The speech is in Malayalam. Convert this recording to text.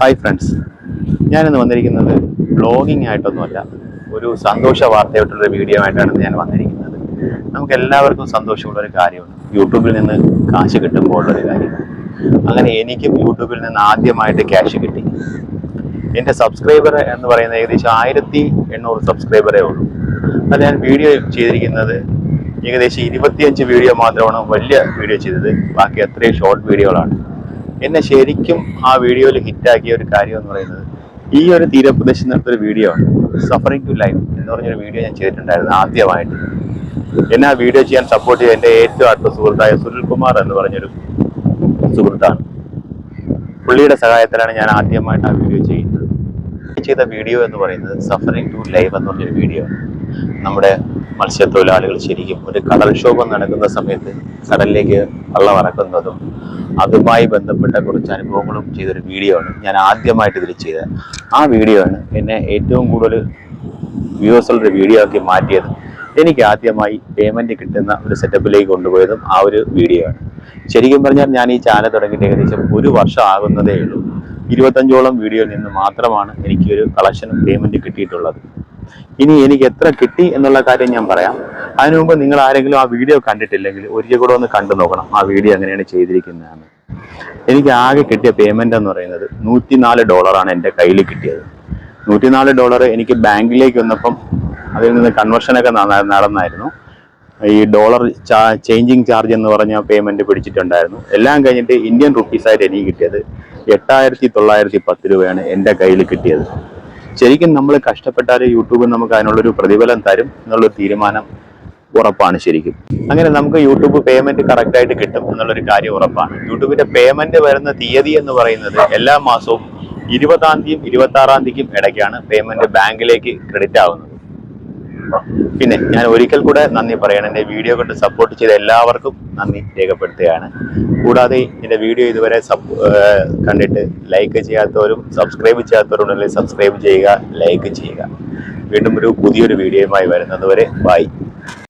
ഹായ് ഫ്രണ്ട്സ് ഞാനിന്ന് വന്നിരിക്കുന്നത് ബ്ലോഗിംഗ് ആയിട്ടൊന്നുമല്ല ഒരു സന്തോഷ വാർത്തയായിട്ടുള്ള വീഡിയോ ആയിട്ടാണ് ഞാൻ വന്നിരിക്കുന്നത്. നമുക്ക് എല്ലാവർക്കും സന്തോഷമുള്ള ഒരു കാര്യമാണ്. യൂട്യൂബിൽ നിന്ന് കാശ് കിട്ടുമ്പോൾ ഉള്ളൊരു കാര്യം. അങ്ങനെ എനിക്കും യൂട്യൂബിൽ നിന്ന് ആദ്യമായിട്ട് ക്യാഷ് കിട്ടി. എന്റെ സബ്സ്ക്രൈബർ എന്ന് പറയുന്നത് ഏകദേശം ആയിരത്തി എണ്ണൂറ് സബ്സ്ക്രൈബറേ ഉള്ളൂ. അത് ഞാൻ വീഡിയോ ചെയ്തിരിക്കുന്നത് ഏകദേശം ഇരുപത്തിയഞ്ച് വീഡിയോ മാത്രമാണ് വലിയ വീഡിയോ ചെയ്തത്. ബാക്കി അത്രയും ഷോർട്ട് വീഡിയോകളാണ് എന്നെ ശരിക്കും ആ വീഡിയോയിൽ ഹിറ്റാക്കിയ ഒരു കാര്യം എന്ന് പറയുന്നത് ഈ ഒരു തീരപ്രദേശത്ത് നടത്തൊരു വീഡിയോ ആണ് സഫറിങ് ടു ലൈഫ് എന്ന് പറഞ്ഞൊരു വീഡിയോ ഞാൻ ചെയ്തിട്ടുണ്ടായിരുന്നു ആദ്യമായിട്ട്. എന്നെ ആ വീഡിയോ ചെയ്യാൻ സപ്പോർട്ട് ചെയ്ത എന്റെ ഏറ്റവും അടുത്ത സുഹൃത്തായ സുനിൽകുമാർ എന്ന് പറഞ്ഞൊരു സുഹൃത്താണ്. പുള്ളിയുടെ സഹായത്തിലാണ് ഞാൻ ആദ്യമായിട്ട് ആ വീഡിയോ ചെയ്യുന്നത്. ചെയ്ത വീഡിയോ എന്ന് പറയുന്നത് സഫറിങ് ടു ലൈവ് എന്ന് പറഞ്ഞൊരു വീഡിയോ ആണ്. നമ്മുടെ മത്സ്യത്തൊഴിലാളികൾ ശരിക്കും ഒരു കടൽ കടൽക്ഷോഭം നടക്കുന്ന സമയത്ത് കടലിലേക്ക് വെള്ളം ഇറക്കുന്നതും അതുമായി ബന്ധപ്പെട്ട കുറച്ച് അനുഭവങ്ങളും ചെയ്തൊരു വീഡിയോ ആണ്. ഞാൻ ആദ്യമായിട്ട് ഇതിൽ ചെയ്തത്. ആ വീഡിയോ ആണ് എന്നെ ഏറ്റവും കൂടുതൽ വ്യൂവേഴ്സ് ഉള്ളൊരു വീഡിയോ ആക്കി മാറ്റിയത്. എനിക്ക് ആദ്യമായി പേയ്മെന്റ് കിട്ടുന്ന ഒരു സെറ്റപ്പിലേക്ക് കൊണ്ടുപോയതും ആ ഒരു വീഡിയോ ആണ്. ശരിക്കും പറഞ്ഞാൽ ഞാൻ ഈ ചാനൽ തുടങ്ങിയിട്ട് ഏകദേശം ഒരു വർഷം ആകുന്നതേ ഉള്ളൂ. ഇരുപത്തഞ്ചോളം വീഡിയോയിൽ നിന്ന് മാത്രമാണ് എനിക്ക് ഒരു കളക്ഷനും പേയ്മെന്റ് കിട്ടിയിട്ടുള്ളത്. ഇനി എനിക്ക് എത്ര കിട്ടി എന്നുള്ള കാര്യം ഞാൻ പറയാം. അതിനു മുമ്പ് നിങ്ങൾ ആരെങ്കിലും ആ വീഡിയോ കണ്ടിട്ടില്ലെങ്കിൽ ഒരിക്കൽ കൂടെ ഒന്ന് കണ്ടു നോക്കണം ആ വീഡിയോ എങ്ങനെയാണ് ചെയ്തിരിക്കുന്നതെന്ന്. എനിക്ക് ആകെ കിട്ടിയ പേയ്മെന്റ് എന്ന് പറയുന്നത് നൂറ്റിനാല് ഡോളറാണ് എന്റെ കയ്യിൽ കിട്ടിയത്. നൂറ്റിനാല് ഡോളർ എനിക്ക് ബാങ്കിലേക്ക് വന്നപ്പം അതിൽ നിന്ന് കൺവെർഷനൊക്കെ നട- നടന്നായിരുന്നു. ഈ ഡോളർ ചേഞ്ചിങ് ചാർജ് എന്ന് പറഞ്ഞ പേയ്മെന്റ് പിടിച്ചിട്ടുണ്ടായിരുന്നു. എല്ലാം കഴിഞ്ഞിട്ട് ഇന്ത്യൻ റുപ്പീസ് ആയിട്ട് എനിക്ക് കിട്ടിയത് എട്ടായിരത്തി തൊള്ളായിരത്തി പത്ത് രൂപയാണ് എന്റെ കയ്യിൽ കിട്ടിയത്. ശരിക്കും നമ്മൾ കഷ്ടപ്പെട്ടാൽ യൂട്യൂബ് നമുക്ക് അതിനുള്ളൊരു പ്രതിഫലം തരും എന്നുള്ള തീരുമാനം ഉറപ്പാണ് ശരിക്കും. അങ്ങനെ നമുക്ക് യൂട്യൂബ് പേയ്മെന്റ് കറക്റ്റായിട്ട് കിട്ടും എന്നുള്ളൊരു കാര്യം ഉറപ്പാണ്. യൂട്യൂബിന്റെ പേയ്മെന്റ് വരുന്ന തീയതി എന്ന് പറയുന്നത് എല്ലാ മാസവും ഇരുപതാം തീയതിയും ഇരുപത്തി ആറാം തീയതിക്കും ഇടയ്ക്കാണ് പേയ്മെന്റ് ബാങ്കിലേക്ക് ക്രെഡിറ്റ് ആവുന്നത്. പിന്നെ ഞാൻ ഒരിക്കൽ കൂടെ നന്ദി പറയണം. എന്റെ വീഡിയോ കൊണ്ട് സപ്പോർട്ട് ചെയ്ത എല്ലാവർക്കും നന്ദി രേഖപ്പെടുത്തുകയാണ്. കൂടാതെ എന്റെ വീഡിയോ ഇതുവരെ കണ്ടിട്ട് ലൈക്ക് ചെയ്യാത്തവരും സബ്സ്ക്രൈബ് ചെയ്യാത്തവരും ഉണ്ടെങ്കിൽ സബ്സ്ക്രൈബ് ചെയ്യുക ലൈക്ക് ചെയ്യുക. വീണ്ടും ഒരു പുതിയൊരു വീഡിയോയുമായി വരുന്നതുവരെ ബൈ